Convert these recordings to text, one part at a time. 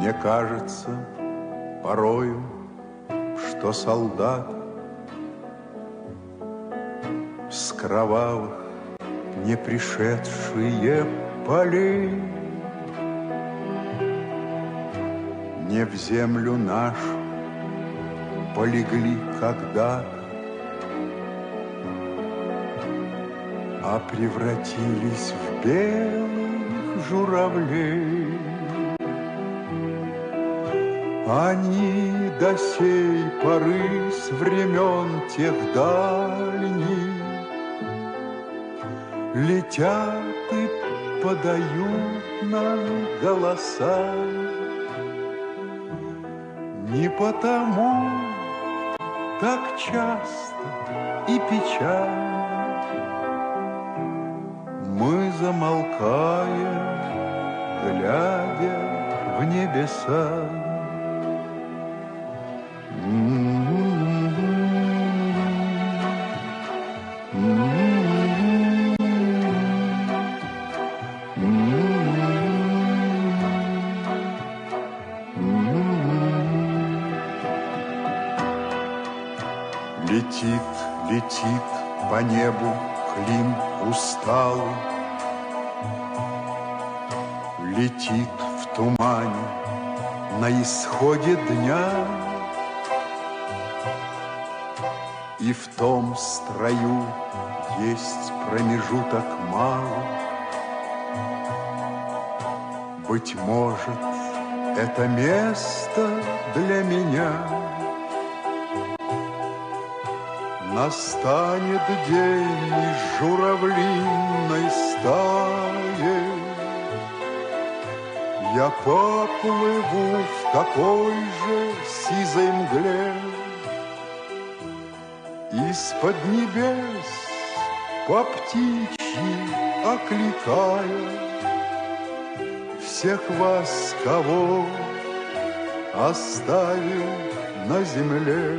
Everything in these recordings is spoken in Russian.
Мне кажется порою, что солдат С кровавых не пришедшие полей Не в землю нашу полегли когда-то а превратились в белых журавлей. Они до сей поры с времен тех дальних Летят и подают нам голоса. Не потому так часто и печально мы замолкаем, глядя в небеса. Летит, летит по небу Клим усталый, Летит в тумане на исходе дня И в том строю есть промежуток мало Быть может, это место для меня. Настанет день журавлиной стаи. Я поплыву в такой же сизой мгле Из-под небес по птичьи окликая Всех вас, кого оставил на земле.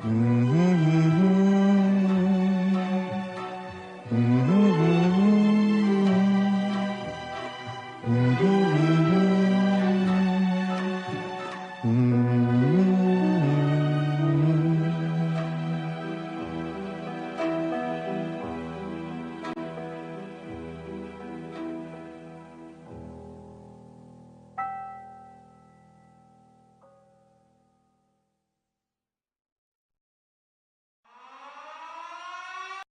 Mm-hmm.